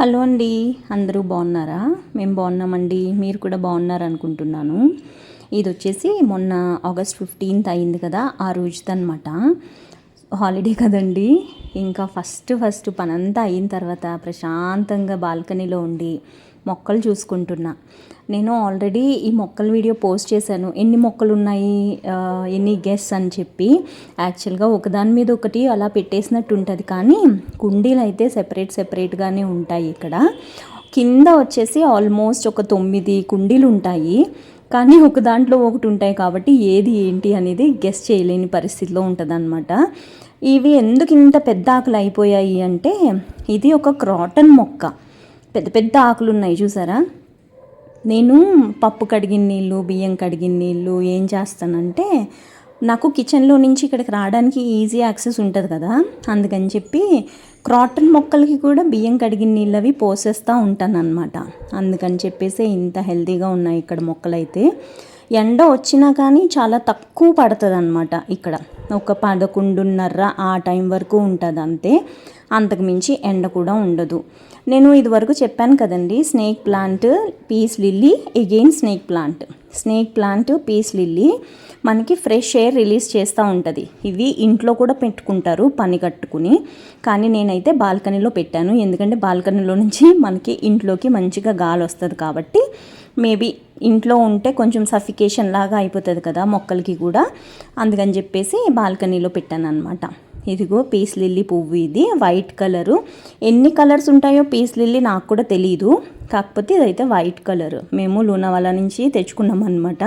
Hello అండి అందరూ బాగున్నారా? మేము బాగున్నామండి మీరు కూడా బాగున్నారు అనుకుంటున్నాను ఇది వచ్చేసి మొన్న ఆగస్ట్ ఫిఫ్టీన్త్ అయింది కదా ఆ రోజుదనమాట హాలిడే కదండి ఇంకా ఫస్ట్ ఫస్ట్ పనంతా అయిన తర్వాత ప్రశాంతంగా బాల్కనీలో ఉండి మొక్కలు చూసుకుంటున్నా. నేను ఆల్రెడీ ఈ మొక్కల వీడియో పోస్ట్ చేశాను. ఎన్ని మొక్కలు ఉన్నాయి ఎన్ని గెస్ అని చెప్పి యాక్చువల్గా ఒకదాని మీద ఒకటి అలా పెట్టేసినట్టు ఉంటుంది కానీ కుండీలు అయితే సెపరేట్ సెపరేట్గానే ఉంటాయి ఇక్కడ. కింద వచ్చేసి ఆల్మోస్ట్ ఒక తొమ్మిది కుండీలు ఉంటాయి. కానీ ఒక దాంట్లో ఒకటి ఉంటాయి కాబట్టి ఏది ఏంటి అనేది గెస్ చేయలేని పరిస్థితిలో ఉంటుంది ఇవి ఎందుకు ఇంత పెద్ద ఆకులు అయిపోయాయి అంటే ఇది ఒక క్రాటన్ మొక్క. పెద్ద పెద్ద ఆకులు ఉన్నాయి చూసారా? నేను పప్పు కడిగిన నీళ్ళు బియ్యం కడిగిన నీళ్ళు ఏం చేస్తానంటే నాకు కిచెన్లో నుంచి ఇక్కడికి రావడానికి ఈజీ యాక్సెస్ ఉంటుంది కదా అందుకని చెప్పి క్రాటన్ మొక్కలకి కూడా బియ్యం కడిగిన నీళ్ళు అవి పోసేస్తూ ఉంటాను అనమాట అందుకని చెప్పేసి ఇంత హెల్తీగా ఉన్నాయి ఇక్కడ మొక్కలైతే. ఎండ వచ్చినా కానీ చాలా తక్కువ పడుతుంది అనమాట ఇక్కడ. ఒక పదకొండున్నర ఆ టైం వరకు ఉంటుంది అంతే. అంతకు మించి ఎండ కూడా ఉండదు. నేను ఇదివరకు చెప్పాను కదండి snake plant peace lily again snake plant snake plant peace lily మనకి ఫ్రెష్ ఎయిర్ రిలీజ్ చేస్తూ ఉంటుంది. ఇవి ఇంట్లో కూడా పెట్టుకుంటారు పని కట్టుకుని. కానీ నేనైతే బాల్కనీలో పెట్టాను. ఎందుకంటే బాల్కనీలో నుంచి మనకి ఇంట్లోకి మంచిగా గాలి వస్తుంది కాబట్టి మేబీ ఇంట్లో ఉంటే కొంచెం సఫికేషన్ లాగా అయిపోతుంది కదా మొక్కలకి కూడా. అందుకని చెప్పేసి బాల్కనీలో పెట్టాను అనమాట ఇదిగో పీస్ లిల్లీ పువ్వు ఇది వైట్ కలరు ఎన్ని కలర్స్ ఉంటాయో పీస్ లిల్లీ నాకు కూడా తెలియదు కాకపోతే ఇదైతే వైట్ కలర్ మేము లూనవల నుంచి తెచ్చుకున్నాం అనమాట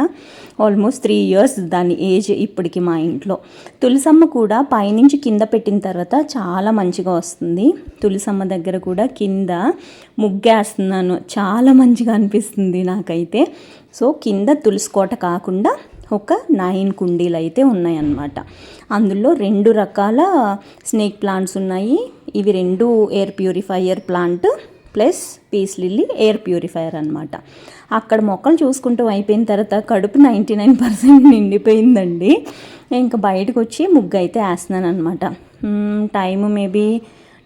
ఆల్మోస్ట్ త్రీ ఇయర్స్ దాని ఏజ్ ఇప్పటికి మా ఇంట్లో. తులసమ్మ కూడా పైనుంచి కింద పెట్టిన తర్వాత చాలా మంచిగా వస్తుంది. తులసమ్మ దగ్గర కూడా కింద ముగ్గేస్తున్నాను. చాలా మంచిగా అనిపిస్తుంది నాకైతే. సో కింద తులసుకోట కాకుండా ఒక నైన్ కుండీలు అయితే ఉన్నాయన్నమాట. అందులో రెండు రకాల స్నేక్ ప్లాంట్స్ ఉన్నాయి. ఇవి రెండు air purifier plant plus peace lily air purifier అనమాట అక్కడ మొక్కలు చూసుకుంటూ అయిపోయిన తర్వాత కడుపు నైంటీ నైన్ పర్సెంట్ నిండిపోయిందండి. ఇంకా బయటకు వచ్చి ముగ్గు అయితే వేస్తున్నాను అనమాట time maybe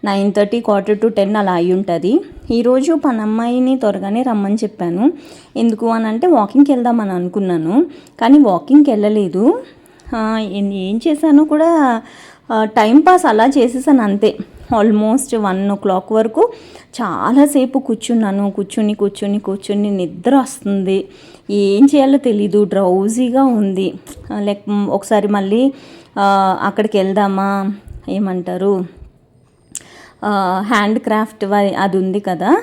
nine thirty quarter to ten అలా అయి ఉంటుంది ఈరోజు పనమ్మాయిని త్వరగానే రమ్మని చెప్పాను. ఎందుకు అని అంటే వాకింగ్కి వెళ్దామని అనుకున్నాను కానీ వాకింగ్కి వెళ్ళలేదు. ఏం- చేశాను చేశానో కూడా టైం పాస్ అలా చేసేసాను అంతే. ఆల్మోస్ట్ వన్ ఓ క్లాక్ వరకు చాలాసేపు కూర్చున్నాను. కూర్చుని కూర్చుని కూర్చుని నిద్ర వస్తుంది. ఏం చేయాలో తెలీదు డ్రౌజీగా ఉంది. లైక్ ఒకసారి మళ్ళీ అక్కడికి వెళ్దామా? ఏమంటారు? హ్యాండ్ క్రాఫ్ట్ వై- అది ఉంది కదా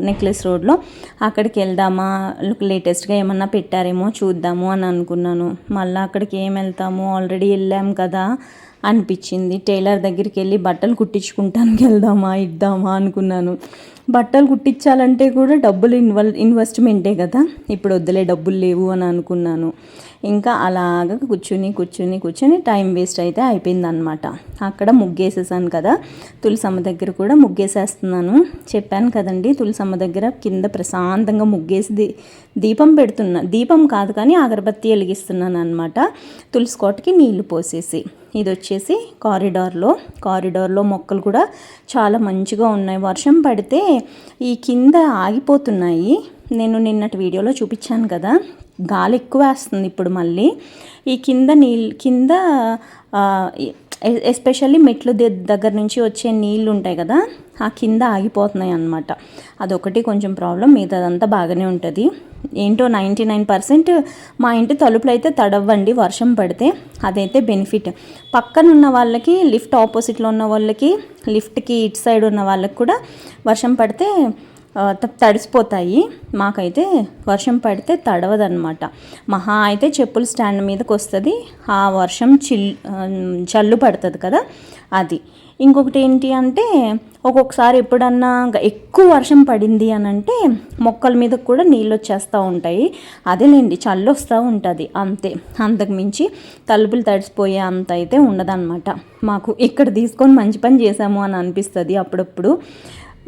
నెక్లెస్ రోడ్లో అక్కడికి వెళ్దామా? లేటెస్ట్గా ఏమన్నా పెట్టారేమో చూద్దాము అని అనుకున్నాను. మళ్ళీ అక్కడికి ఏం వెళ్తాము? ఆల్రెడీ వెళ్ళాము కదా. అనిపించింది. టైలర్ దగ్గరికి వెళ్ళి బట్టలు కుట్టించుకుంటానికి వెళ్దామా ఇద్దామా అనుకున్నాను. బట్టలు కుట్టించాలంటే కూడా డబ్బులు ఇన్వల్ ఇన్వెస్ట్మెంటే కదా. ఇప్పుడు వద్దులే డబ్బులు లేవు అని అనుకున్నాను. ఇంకా అలాగ కూర్చుని కూర్చుని కూర్చుని టైం వేస్ట్ అయితే అయిపోయింది అనమాట అక్కడ ముగ్గేసేసాను కదా. తులసమ్మ దగ్గర కూడా ముగ్గేసేస్తున్నాను. చెప్పాను కదండి తులసమ్మ దగ్గర కింద ప్రశాంతంగా ముగ్గేసి దీ- దీపం పెడుతున్నా దీపం కాదు కానీ అగరబత్తి వెలిగిస్తున్నాను అనమాట తులసి కోటకి నీళ్ళు పోసేసి. ఇది వచ్చేసి కారిడార్లో. కారిడార్లో మొక్కలు కూడా చాలా మంచిగా ఉన్నాయి. వర్షం పడితే ఈ కింద ఆగిపోతున్నాయి. నేను నిన్నటి వీడియోలో చూపించాను కదా. గాలి ఎక్కువ వేస్తుంది ఇప్పుడు మళ్ళీ. ఈ కింద నీళ్ళు కింద ఎస్పెషల్లీ మెట్లు దగ్గర నుంచి వచ్చే నీళ్ళు ఉంటాయి కదా ఆ కింద ఆగిపోతున్నాయి అన్నమాట. అదొకటి కొంచెం ప్రాబ్లం మిగతాదంతా బాగానే ఉంటుంది. ఏంటో నైంటీ నైన్ పర్సెంట్ మా ఇంటి తలుపులు అయితే తడవ్వండి వర్షం పడితే అదైతే బెనిఫిట్. పక్కన ఉన్న వాళ్ళకి లిఫ్ట్ ఆపోజిట్లో ఉన్న వాళ్ళకి లిఫ్ట్కి ఇటు సైడ్ ఉన్న వాళ్ళకి కూడా వర్షం పడితే తడిసిపోతాయి. మాకైతే వర్షం పడితే తడవదనమాట మహా అయితే చెప్పుల స్టాండ్ మీదకి వస్తుంది ఆ వర్షం చిల్ చల్లు జల్లు పడుతుంది కదా? అది. ఇంకొకటి ఏంటి అంటే ఒక్కొక్కసారి ఎప్పుడన్నా ఎక్కువ వర్షం పడింది అని అంటే మొక్కల మీద కూడా నీళ్ళు వచ్చేస్తూ ఉంటాయి. అదేలేండి చల్లు వస్తూ ఉంటుంది. అంతే. అంతకు మించి తలుపులు తడిసిపోయే అంత అయితే ఉండదన్నమాట. మాకు ఇక్కడ తీసుకొని మంచి పని చేసాము అని అనిపిస్తుంది అప్పుడప్పుడు.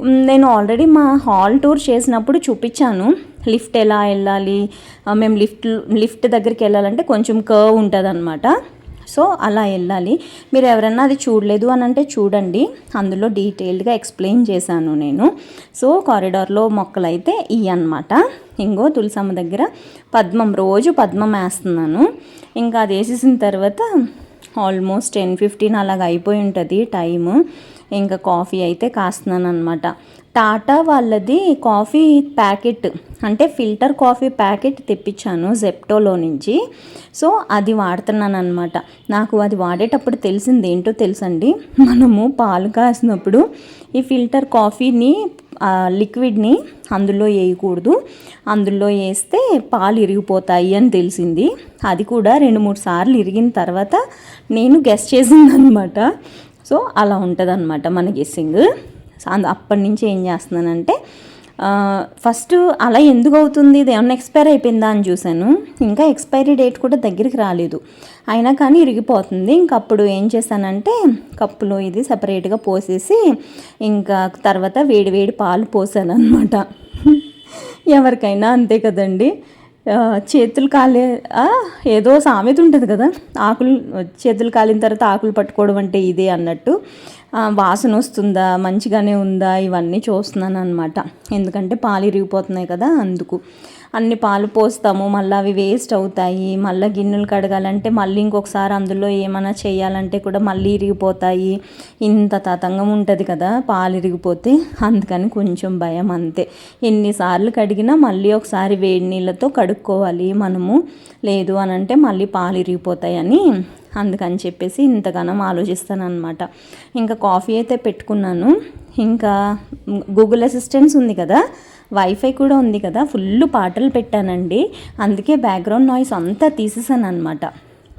నేను ఆల్రెడీ మా హాల్ టూర్ చేసినప్పుడు చూపించాను. లిఫ్ట్ ఎలా వెళ్ళాలి? మేము లిఫ్ట్ లిఫ్ట్ దగ్గరికి వెళ్ళాలంటే కొంచెం కర్వ్ ఉంటుంది అనమాట సో అలా వెళ్ళాలి. మీరు ఎవరన్నా అది చూడలేదు అని అంటే చూడండి. అందులో డీటెయిల్డ్గా ఎక్స్ప్లెయిన్ చేశాను నేను. సో కారిడార్లో మొక్కలు అయితే ఇవి అనమాట ఇంకో తులసమ్మ దగ్గర పద్మం రోజు పద్మం వేస్తున్నాను. ఇంకా అది వేసేసిన తర్వాత ఆల్మోస్ట్ టెన్ ఫిఫ్టీన్ అలాగ అయిపోయి ఉంటుంది టైము. ఇంకా కాఫీ అయితే కాస్తున్నాను అనమాట టాటా వాళ్ళది కాఫీ ప్యాకెట్ అంటే ఫిల్టర్ కాఫీ ప్యాకెట్ తెప్పించాను జెప్టోలో నుంచి. సో అది వాడుతున్నాను అనమాట నాకు అది వాడేటప్పుడు తెలిసింది ఏంటో తెలుసండి? మనము పాలు కాసినప్పుడు ఈ ఫిల్టర్ కాఫీని లిక్విడ్ని అందులో వేయకూడదు. అందులో వేస్తే పాలు ఇరిగిపోతాయి అని తెలిసింది. అది కూడా రెండు మూడు సార్లు ఇరిగిన తర్వాత నేను గెస్ చేసిందనమాట. సో అలా ఉంటుంది అనమాట మన గెస్సింగ్ అప్పటి నుంచి ఏం చేస్తున్నానంటే ఫస్ట్ అలా ఎందుకు అవుతుంది ఇది ఏమన్నా ఎక్స్పైర్ అయిపోయిందా అని చూశాను. ఇంకా ఎక్స్పైరీ డేట్ కూడా దగ్గరికి రాలేదు. అయినా కానీ ఇరిగిపోతుంది. ఇంక అప్పుడు ఏం చేశానంటే కప్పులో ఇది సపరేట్గా పోసేసి ఇంకా తర్వాత వేడి వేడి పాలు పోసాను అనమాట ఎవరికైనా అంతే కదండి. చేతులు కాలే ఏదో సామెత ఉంటుంది కదా. ఆకులు చేతులు కాలిన తర్వాత ఆకులు పట్టుకోవడం అంటే ఇదే అన్నట్టు. వాసన వస్తుందా? మంచిగానే ఉందా? ఇవన్నీ చూస్తున్నాను అనమాట ఎందుకంటే పాలు ఇరిగిపోతున్నాయి కదా అందుకు. అన్ని పాలు పోస్తాము మళ్ళీ అవి వేస్ట్ అవుతాయి. మళ్ళీ గిన్నెలు కడగాలంటే మళ్ళీ ఇంకొకసారి అందులో ఏమైనా చేయాలంటే కూడా మళ్ళీ ఇరిగిపోతాయి. ఇంత తతంగం ఉంటుంది కదా పాలు ఇరిగిపోతే. అందుకని కొంచెం భయం అంతే. ఎన్నిసార్లు కడిగినా మళ్ళీ ఒకసారి వేడి నీళ్ళతో కడుక్కోవాలి మనము. లేదు అని అంటే మళ్ళీ పాలు ఇరిగిపోతాయని అందుకని చెప్పేసి ఇంతగానం ఆలోచిస్తాను అనమాట ఇంకా కాఫీ అయితే పెట్టుకున్నాను. ఇంకా గూగుల్ అసిస్టెంట్స్ ఉంది కదా వైఫై కూడా ఉంది కదా ఫుల్ పాటలు పెట్టానండి. అందుకే బ్యాక్గ్రౌండ్ నాయిస్ అంతా తీసేసాను అనమాట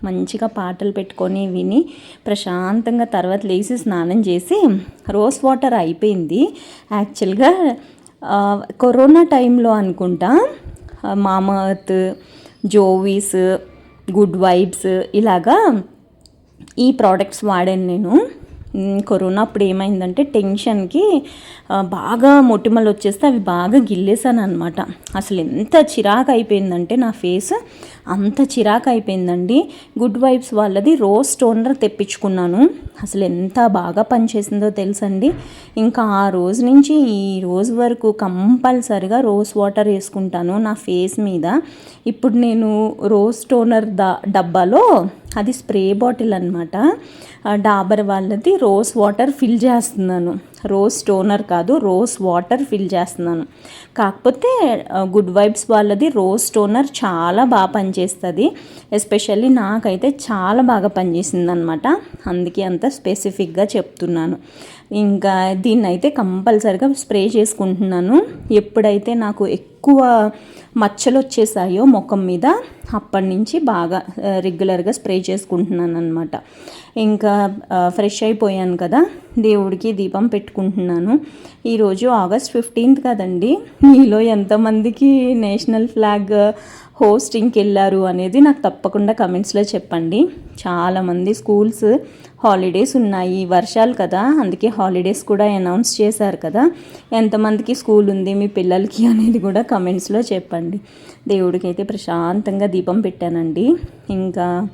మంచిగా పాటలు పెట్టుకొని విని ప్రశాంతంగా తర్వాత లేచి స్నానం చేసి రోస్ వాటర్ అయిపోయింది. యాక్చువల్గా కరోనా టైంలో అనుకుంటా మామత్ జోవీస్ గుడ్ వైబ్స్ ఇలాగా ఈ ప్రోడక్ట్స్ వాడాను నేను. కరోనా అప్పుడు ఏమైందంటే టెన్షన్కి బాగా మొటిమలు వచ్చేస్తే అవి బాగా గిల్లేసాను అనమాట అసలు ఎంత చిరాకు అయిపోయిందంటే నా ఫేస్ అంత చిరాకు అయిపోయిందండి గుడ్ వైబ్స్ వాళ్ళది రోజ్ టోనర్ తెప్పించుకున్నాను. అసలు ఎంత బాగా పనిచేసిందో తెలుసండి. ఇంకా ఆ రోజు నుంచి ఈ రోజు వరకు కంపల్సరిగా రోజ్ వాటర్ వేసుకుంటాను నా ఫేస్ మీద. ఇప్పుడు నేను రోజ్ టోనర్ దా డబ్బాలో అది స్ప్రే బాటిల్ అనమాట డాబర్ వాళ్ళది రోజ్ వాటర్ ఫిల్ చేస్తున్నాను. రోజ్ టోనర్ కాదు రోజ్ వాటర్ ఫిల్ చేస్తున్నాను. కాకపోతే గుడ్ వైబ్స్ వాళ్ళది రోజ్ టోనర్ చాలా బాగా పనిచేస్తుంది. ఎస్పెషల్లీ నాకైతే చాలా బాగా పనిచేసింది అనమాట అందుకే అంత స్పెసిఫిక్గా చెప్తున్నాను. ఇంకా దీన్ని అయితే కంపల్సరిగా స్ప్రే చేసుకుంటున్నాను. ఎప్పుడైతే నాకు ఎక్కువ మచ్చలు వచ్చేసాయో ముఖం మీద అప్పటి నుంచి బాగా రెగ్యులర్గా స్ప్రే చేసుకుంటున్నాను అనమాట ఇంకా ఫ్రెష్ అయిపోయాను కదా దేవుడికి దీపం పెట్టుకుంటున్నాను. ఈరోజు ఆగస్ట్ ఫిఫ్టీన్త్ కదండి. మీలో ఎంతమందికి నేషనల్ ఫ్లాగ్ హోస్టింగ్కి వెళ్ళారు అనేది నాకు తప్పకుండా కమెంట్స్లో చెప్పండి. చాలామంది స్కూల్స్ హాలిడేస్ ఉన్నాయి వర్షాలు కదా అందుకే హాలిడేస్ కూడా అనౌన్స్ చేశారు కదా. ఎంతమందికి స్కూల్ ఉంది మీ పిల్లలకి అనేది కూడా కమెంట్స్లో చెప్పండి. దేవుడికి అయితే ప్రశాంతంగా దీపం పెట్టానండి. ఇంకా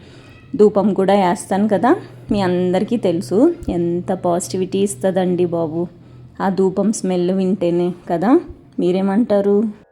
ధూపం కూడా వేస్తాను కదా మీ అందరికీ తెలుసు ఎంత పాజిటివిటీ ఇస్తుందండి బాబు. ఆ ధూపం స్మెల్ వింటేనే కదా మీరేమంటారు?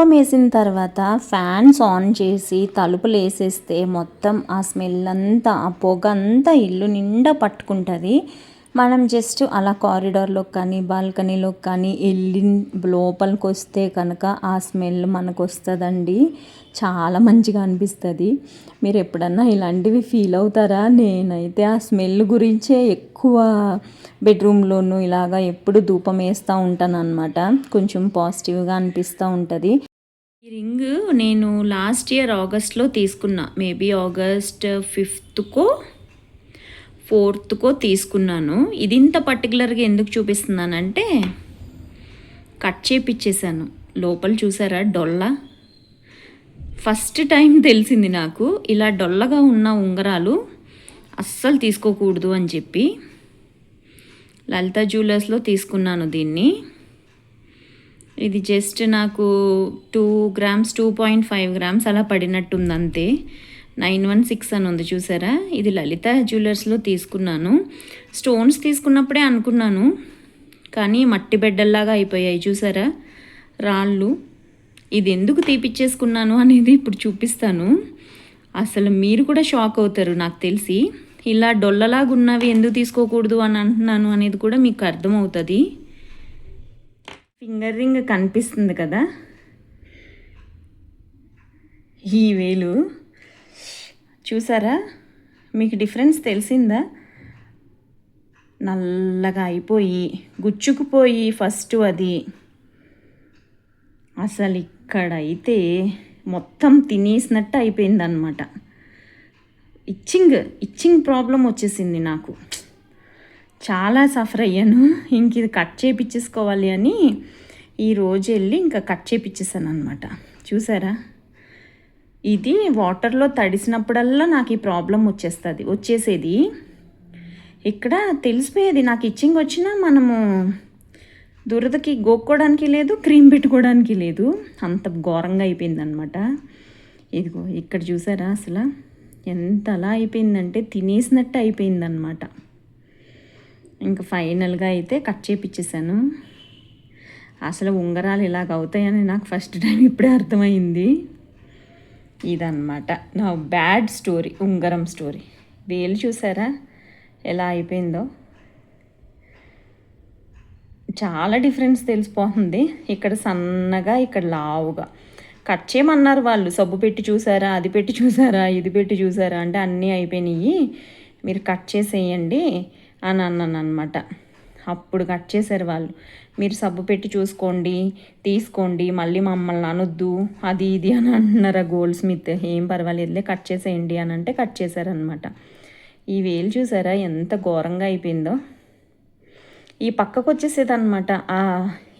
ధూపం వేసిన తర్వాత ఫ్యాన్స్ ఆన్ చేసి తలుపులు వేసేస్తే మొత్తం ఆ స్మెల్ అంతా ఆ పొగ అంతా ఇల్లు నిండా పట్టుకుంటుంది. మనం జస్ట్ అలా కారిడార్లోకి కానీ బాల్కనీలోకి కానీ వెళ్ళి లోపలికి వస్తే కనుక ఆ స్మెల్ మనకు వస్తుందండి చాలా మంచిగా అనిపిస్తుంది. మీరు ఎప్పుడన్నా ఇలాంటివి ఫీల్ అవుతారా? నేనైతే ఆ స్మెల్ గురించే ఎక్కువ బెడ్రూమ్లోనూ ఇలాగా ఎప్పుడు ధూపం వేస్తూ ఉంటాను అనమాట కొంచెం పాజిటివ్గా అనిపిస్తూ ఉంటుంది. ఈ రింగ్ నేను లాస్ట్ ఇయర్ ఆగస్ట్లో తీసుకున్నా. మేబీ ఆగస్ట్ ఫిఫ్త్కో ఫోర్త్కో తీసుకున్నాను. ఇది ఇంత పర్టికులర్గా ఎందుకు చూపిస్తున్నానంటే కట్ చేపిచ్చేసాను. లోపల చూసారా? డొల్ల. ఫస్ట్ టైం తెలిసింది నాకు ఇలా డొల్లగా ఉన్న ఉంగరాలు అస్సలు తీసుకోకూడదు అని చెప్పి లలిత జ్యువెలర్స్లో తీసుకున్నాను దీన్ని. ఇది జస్ట్ నాకు two grams two point five grams అలా పడినట్టుంది అంతే నైన్ వన్ సిక్స్ అని ఉంది చూసారా? ఇది లలిత జ్యువెలర్స్లో తీసుకున్నాను. స్టోన్స్ తీసుకున్నప్పుడే అనుకున్నాను. కానీ మట్టి బెడ్డల్లాగా అయిపోయాయి చూసారా? రాళ్ళు. ఇది ఎందుకు తీపిచ్చేసుకున్నాను అనేది ఇప్పుడు చూపిస్తాను. అసలు మీరు కూడా షాక్ అవుతారు నాకు తెలిసి. ఇలా డొల్లలాగా ఉన్నవి ఎందుకు తీసుకోకూడదు అని అంటున్నాను అనేది కూడా మీకు అర్థమవుతుంది. ఫింగర్ రింగ్ కనిపిస్తుంది కదా? ఈ వేలు. చూసారా? మీకు డిఫరెన్స్ తెలిసిందా? నల్లగా అయిపోయి గుచ్చుకుపోయి ఫస్ట్ అది. అసలు ఇక్కడైతే మొత్తం తినేసినట్టు అయిపోయిందనమాట ఇచ్చింగ్ ఇచ్చింగ్ ప్రాబ్లం వచ్చేసింది నాకు. చాలా సఫర్ అయ్యాను. ఇంక ఇది కట్ చేపించేసుకోవాలి అని ఈరోజు వెళ్ళి ఇంకా కట్ చేపించేసాను అనమాట చూసారా? ఇది వాటర్లో తడిసినప్పుడల్లా నాకు ఈ ప్రాబ్లం వచ్చేస్తుంది. వచ్చేసేది. ఇక్కడ తెలిసిపోయేది నాకు ఇచ్చింగ్ వచ్చినా మనము దురదకి గోక్కోవడానికి లేదు క్రీమ్ పెట్టుకోవడానికి లేదు. అంత ఘోరంగా అయిపోయిందనమాట ఇదిగో ఇక్కడ చూసారా అసలు? ఎంత అలా అయిపోయిందంటే తినేసినట్టు అయిపోయిందనమాట ఇంకా ఫైనల్గా అయితే కట్ చేపించేసాను అసలు ఉంగరాలు ఇలాగ అవుతాయని నాకు ఫస్ట్ టైం ఇప్పుడే అర్థమైంది. ఇదన్నమాట. నా బ్యాడ్ స్టోరీ ఉంగరం స్టోరీ. వేలు చూసారా? ఎలా అయిపోయిందో. చాలా డిఫరెన్స్ తెలిసిపోతుంది. ఇక్కడ సన్నగా ఇక్కడ లావుగా. కట్ చేయమన్నారు వాళ్ళు. సబ్బు పెట్టి చూసారా? అది పెట్టి చూసారా? ఇది పెట్టి చూసారా? అంటే అన్నీ అయిపోయినాయి. మీరు కట్ చేసేయండి. అని అన్నాను అనమాట అప్పుడు కట్ చేశారు వాళ్ళు. మీరు సబ్బు పెట్టి చూసుకోండి తీసుకోండి మళ్ళీ మమ్మల్ని అనొద్దు అది ఇది అని అంటున్నారు గోల్డ్ స్మిత్ ఏం పర్వాలేదులే కట్ చేసేయండి అని అంటే కట్ చేశారనమాట ఈ వేలు చూసారా ఎంత ఘోరంగా అయిపోయిందో. ఈ పక్కకు వచ్చేసేది అనమాట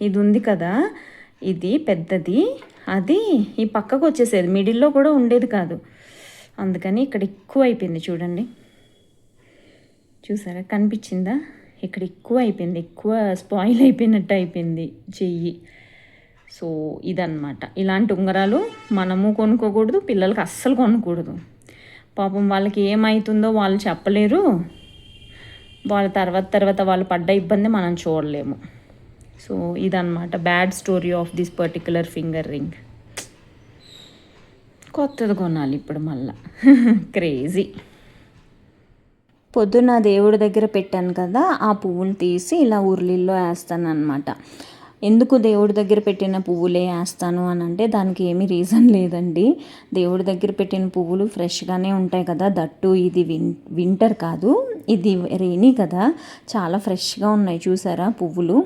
ఇది ఉంది కదా ఇది పెద్దది అది ఈ పక్కకు వచ్చేసేది మిడిల్లో కూడా ఉండేది కాదు. అందుకని ఇక్కడ ఎక్కువ అయిపోయింది చూడండి. చూసారా? కనిపించిందా? ఇక్కడ ఎక్కువ అయిపోయింది. ఎక్కువ స్పాయిల్ అయిపోయినట్టు అయిపోయింది చెయ్యి. సో ఇదన్నమాట. ఇలాంటి ఉంగరాలు మనము కొనుక్కోకూడదు పిల్లలకి అస్సలు కొనకూడదు. పాపం వాళ్ళకి ఏమవుతుందో వాళ్ళు చెప్పలేరు. వాళ్ళ తర్వాత తర్వాత వాళ్ళు పడ్డ ఇబ్బంది మనం చూడలేము. సో ఇదన్నమాట. Bad story of this particular finger ring కొత్తది కొనాలి ఇప్పుడు మళ్ళా. క్రేజీ పొద్దున్న దేవుడి దగ్గర పెట్టాను కదా ఆ పువ్వులు తీసి ఇలా ఉర్లిల్లో వేస్తాను అనమాట ఎందుకు దేవుడి దగ్గర పెట్టిన పువ్వులే వేస్తాను అని అంటే దానికి ఏమీ రీజన్ లేదండి. దేవుడి దగ్గర పెట్టిన పువ్వులు ఫ్రెష్గానే ఉంటాయి కదా దట్టు ఇది విన్ వింటర్ కాదు ఇది రెయినీ కదా. చాలా ఫ్రెష్గా ఉన్నాయి చూసారా పువ్వులు?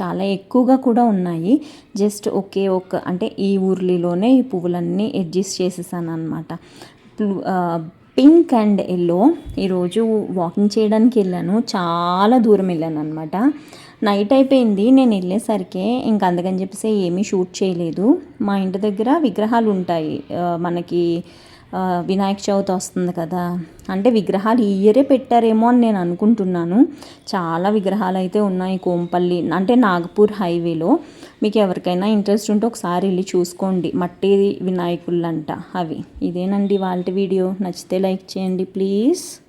చాలా ఎక్కువగా కూడా ఉన్నాయి. జస్ట్ ఒకే ఒక అంటే ఈ ఊర్లీలోనే ఈ పువ్వులన్నీ అడ్జస్ట్ చేసేసాను అనమాట పింక్ అండ్ ఎల్లో. ఈరోజు వాకింగ్ చేయడానికి వెళ్ళాను. చాలా దూరం వెళ్ళాను అనమాట నైట్ అయిపోయింది. నేను వెళ్ళేసరికి ఇంకా అందుకని చెప్పేసి ఏమీ షూట్ చేయలేదు. మా ఇంటి దగ్గర విగ్రహాలు ఉంటాయి. మనకి వినాయక చవితి వస్తుంది కదా. అంటే విగ్రహాలు ఈ ఇయరే పెట్టారేమో అని నేను అనుకుంటున్నాను. చాలా విగ్రహాలు అయితే ఉన్నాయి కోంపల్లి అంటే నాగపూర్ హైవేలో. మీకు ఎవరికైనా ఇంట్రెస్ట్ ఉంటే ఒకసారి వెళ్ళి చూసుకోండి. మట్టి వినాయకుళ్ళంట అవి. ఇదేనండి వాళ్ళ వీడియో. నచ్చితే లైక్ చేయండి ప్లీజ్.